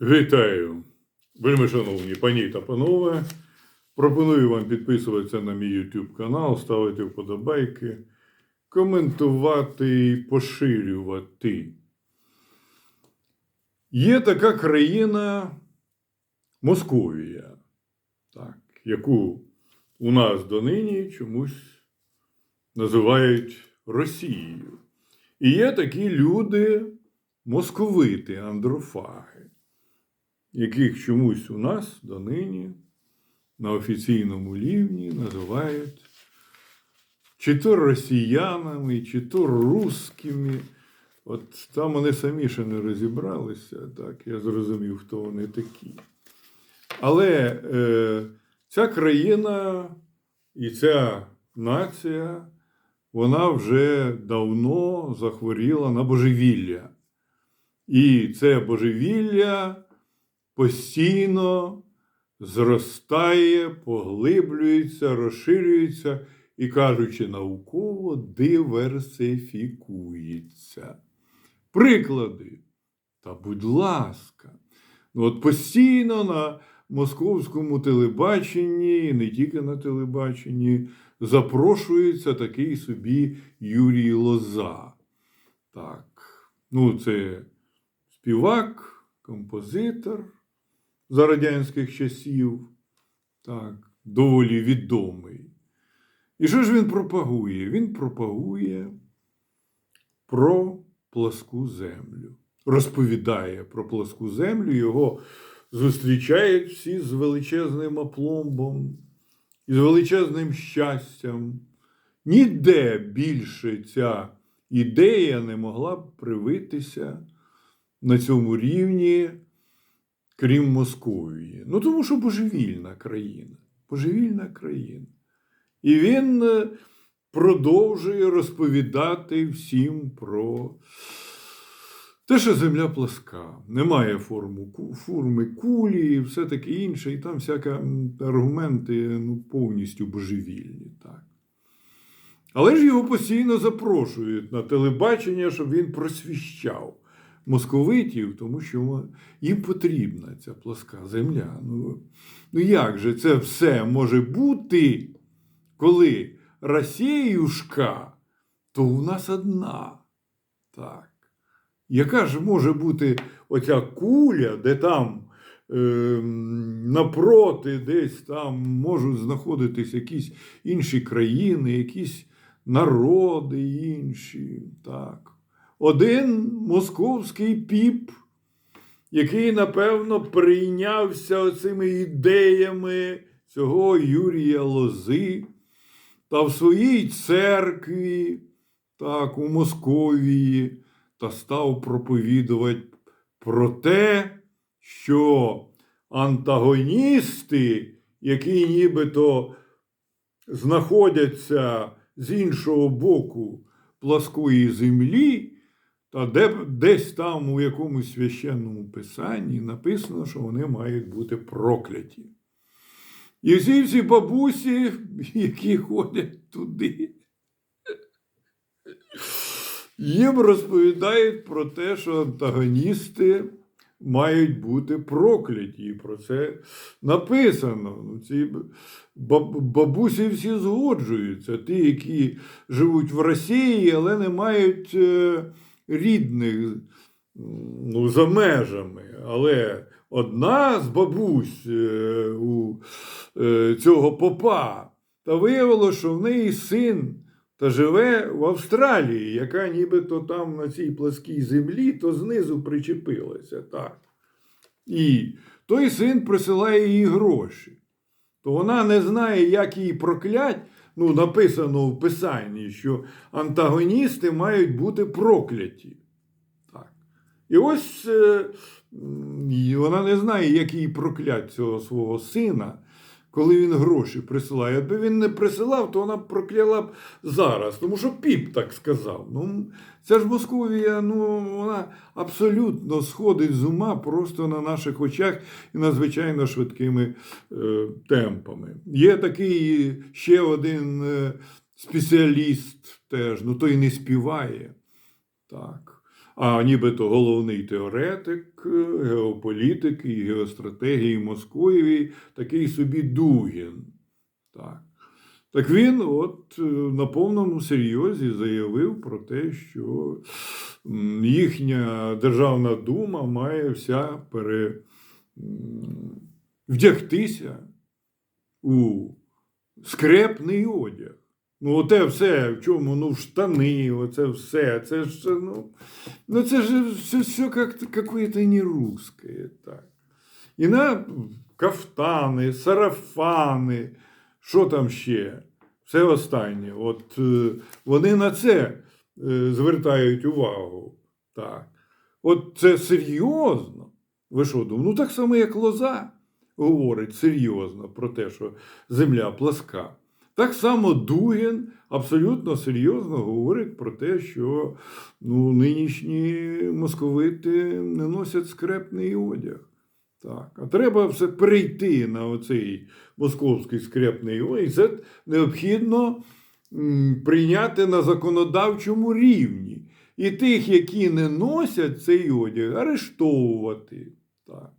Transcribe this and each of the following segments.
Вітаю, вельми шановні пані та панове. Пропоную вам підписуватися на мій YouTube канал, ставити вподобайки, коментувати і поширювати. Є така країна Московія, так, яку у нас донині чомусь називають Росією. І є такі люди, московити, андрофаги яких чомусь у нас донині на офіційному рівні називають чи то росіянами, чи то русскими. От там вони самі ще не розібралися, так, я зрозумів, хто вони такі. Але е, ця країна і ця нація, вона вже давно захворіла на божевілля. І це божевілля постійно зростає, поглиблюється, розширюється і, кажучи науково, диверсифікується. Приклади. Та будь ласка. Ну, от постійно на московському телебаченні, і не тільки на телебаченні, запрошується такий собі Юрій Лоза. Так, ну, це співак композитор за радянських часів, так, доволі відомий. І що ж він пропагує? Він пропагує про пласку землю. Розповідає про пласку землю, його зустрічають всі з величезним опломбом і з величезним щастям. Ніде більше ця ідея не могла б привитися на цьому рівні, крім Московії. Ну, тому що божевільна країна. Божевільна країна. І він е, продовжує розповідати всім про те, що земля пласка, немає форму, форми кулі і все таке інше, і там всякі аргументи ну, повністю божевільні. Так. Але ж його постійно запрошують на телебачення, щоб він просвіщав московитів, тому що їм потрібна ця пласка земля. Ну, ну як же це все може бути, коли Росіюшка, то у нас одна. Так. Яка ж може бути оця куля, де там е, напроти, десь там можуть знаходитись якісь інші країни, якісь народи інші. Так. Один московський піп, який, напевно, прийнявся оцими ідеями цього Юрія Лози, та в своїй церкві, так, у Московії, та став проповідувати про те, що антагоністи, які нібито знаходяться з іншого боку пласкої землі, та де, десь там у якомусь священному писанні написано, що вони мають бути прокляті. І всі ці бабусі, які ходять туди, їм розповідають про те, що антагоністи мають бути прокляті. І про це написано. Ну, ці бабусі всі згоджуються. Ті, які живуть в Росії, але не мають е, рідних ну, за межами. Але одна з бабусь е, у е, цього попа, та виявилося, що в неї син та живе в Австралії, яка нібито там на цій пласкій землі, то знизу причепилася. Так. І той син присилає їй гроші. То вона не знає, як її проклять. Ну, написано в Писанні, що антагоністи мають бути прокляті. Так. І ось е, вона не знає, як їй проклять цього свого сина, коли він гроші присилає. Якби він не присилав, то вона б прокляла б зараз, тому що піп так сказав. Ну, це ж Московія, ну, вона абсолютно сходить з ума просто на наших очах і надзвичайно швидкими е, темпами. Є такий ще один е, спеціаліст теж, ну той не співає. Так. А нібито головний теоретик е, геополітики і геостратегії Московії, такий собі Дугін. Так. Так він от е, на повному серйозі заявив про те, що їхня Державна дума має вся пере, вдягтися у скрепний одяг. Ну, оте все, в чому, ну, в штани, оце все. Це ж, ну, ну це ж все, все как, какое-то не русское. Так. І на кафтани, сарафани, що там ще? Все останнє. От е, вони на це е, звертають увагу. Так. От це серйозно. Ви що думаєте? Ну так само, як лоза говорить серйозно про те, що земля пласка. Так само Дугін абсолютно серйозно говорить про те, що ну, нинішні московити не носять скрепний одяг. Так. А треба все перейти на оцей московський скрепний одяг. І це необхідно прийняти на законодавчому рівні. І тих, які не носять цей одяг, арештовувати. Так.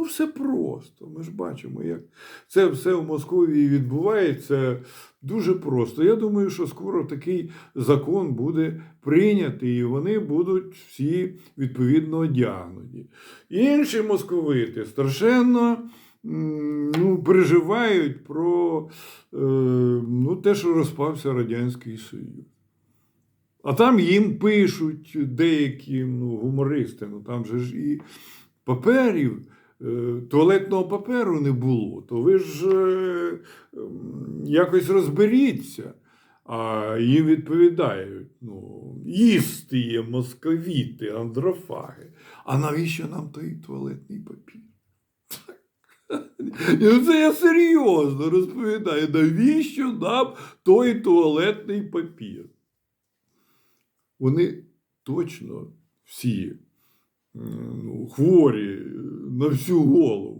Ну, все просто. Ми ж бачимо, як це все в Московії відбувається дуже просто. Я думаю, що скоро такий закон буде прийнятий, і вони будуть всі відповідно одягнуті. Інші московити страшенно ну, переживають про е, ну, те, що розпався Радянський Союз. А там їм пишуть деякі ну, гумористи, ну там же ж і паперів, туалетного паперу не було, то ви ж е, якось розберіться. А їм відповідають: ну, їсти є московіти, андрофаги. А навіщо нам той туалетний папір? Це я серйозно розповідаю, навіщо нам той туалетний папір? Вони точно всі ну, хворі на всю голову.